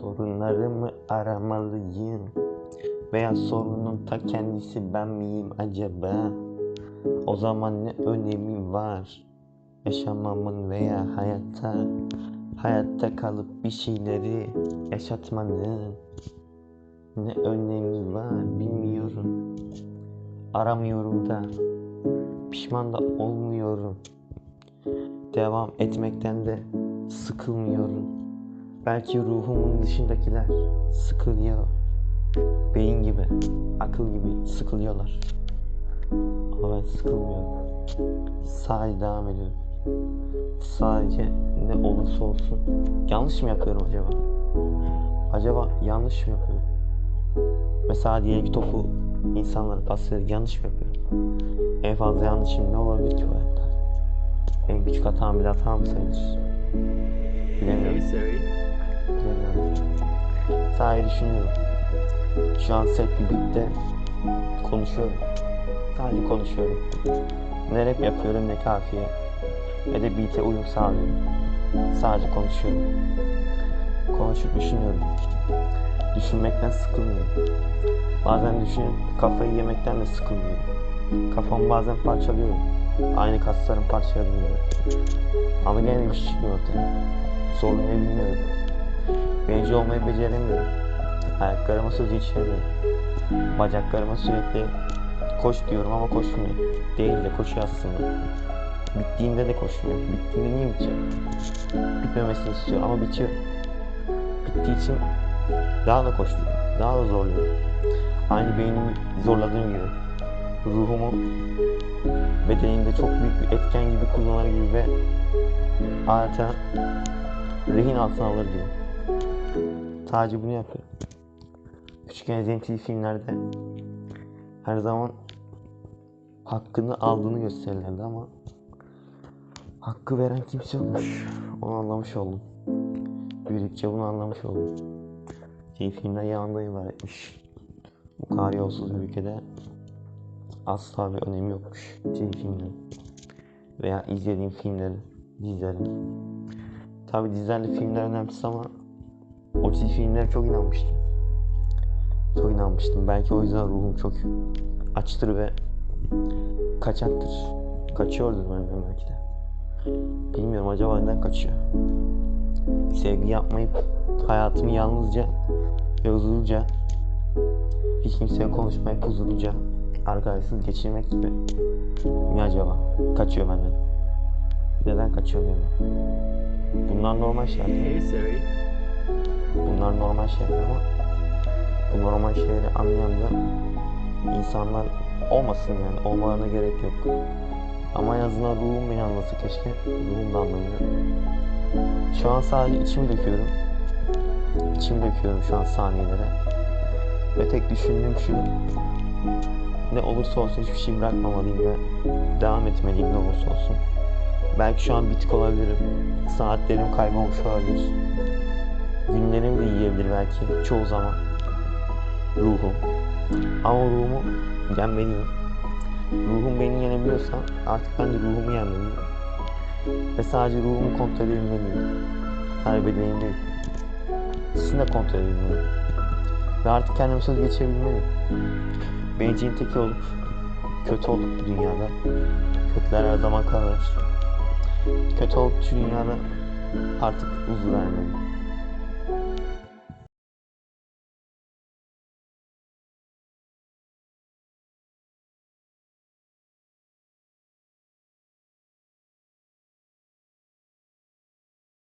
Sorunlarımı aramalıyım Veya sorunun ta kendisi ben miyim acaba? O zaman ne önemi var? Yaşamamın veya hayatta Hayatta kalıp bir şeyleri yaşatmanın Ne önemi var bilmiyorum Aramıyorum da Pişman da olmuyorum Devam etmekten de sıkılmıyorum Belki ruhumun dışındakiler sıkılıyor. Beyin gibi, akıl gibi sıkılıyorlar. Ama ben sıkılmıyorum. Sadece devam ediyorum. Sadece ne olursa olsun. Yanlış mı yapıyorum acaba? Acaba yanlış mı yapıyorum? Mesela diyelim ki topu insanlara pas. Yanlış mı yapıyorum? En fazla yanlışım ne olabilir ki bu hayatta? En küçük hatam bile hata mı sayılır? Bilemiyorum. Bilemiyorum. Sadece düşünüyorum. Şu an set bir bitti. Konuşuyorum. Sadece konuşuyorum. Ne rap yapıyorum ne kafiye. Ne de beat'e uyum sağlıyorum. Sadece konuşuyorum. Konuşup düşünüyorum. Düşünmekten sıkılmıyorum. Bazen düşünüp kafayı yemekten de sıkılmıyorum. Kafamı bazen parçalıyorum. Aynı kaslarım parçaladım gibi. Ama gene bir şey çıkmıyor ortaya. Sorun ne bilmiyorum. Bencil olmayı beceremiyorum. Ayaklarıma söz geçiremiyorum. Bacaklarıma sürekli koş diyorum ama koşmuyor. Değil de koşuyor aslında. Bittiğinde de koşmuyor. Bittiğinde niye bitiyor? Bitmemesini istiyor ama bitiyor. Bittiği için daha da koşturuyor. Daha da zorluyor. Aynı beynimi zorladığım gibi. Ruhumu bedenimde çok büyük bir etken gibi kullanır gibi ve adeta rehin altına alır gibi. Sadece bunu yapıyor. Küçükken izlediğim filmlerde her zaman hakkını aldığını gösterirlerdi ama hakkı veren kimse yokmuş. Onu anlamış oldum. Büyüdükçe bunu anlamış oldum. TV filmler yalandan ibaretmiş. Bu kadar yolsuz bir ülkede asla bir önemi yokmuş TV filmlerin. Veya izlediğim filmlerin, dizilerin. Tabi dizilerle filmler önemsiz ama o çizgi filmlere çok inanmıştım. Çok inanmıştım. Belki o yüzden ruhum çok açtır ve kaçaktır. Kaçıyordur benden belki de. Bilmiyorum acaba neden kaçıyor. Sevgi yapmayıp hayatımı yalnızca ve huzurluca hiç kimseye konuşmayıp huzurluca arkadaşsız geçirmek gibi mi acaba? Kaçıyor benden. Neden kaçıyor diyorum. Bunlar normal şeyler. Hey Siri. Bunlar normal şeyler ama bu normal şeyleri anlayan da insanlar olmasın yani olmalarına gerek yok. Ama en azından ruhum beni anlasa keşke. Ruhum da anlamıyor. Şu an sadece içimi döküyorum. İçimi döküyorum şu an saniyelere. Ve tek düşündüğüm şu. Ne olursa olsun hiçbir şey bırakmamalıyım ve devam etmeliyim ne olursa olsun. Belki şu an bitik olabilirim. Saatlerim kaybolmuş olabilir. Günlerim de yiyebilir belki çoğu zaman. Ruhum. Ama ruhumu yenmeliyim. Ruhum beni yenebiliyorsa artık ben de ruhumu yenmeliyim. Ve sadece ruhumu kontrol edebilmeliyim. Her bedenim değil. İkisini de kontrol edebilmeliyim. Ve artık kendime söz geçirebilmeliyim. Bencilin teki olup kötü olup bu dünyada. Kötüler her zaman kalır. Kötü olup şu dünyada artık huzur vermeliyim.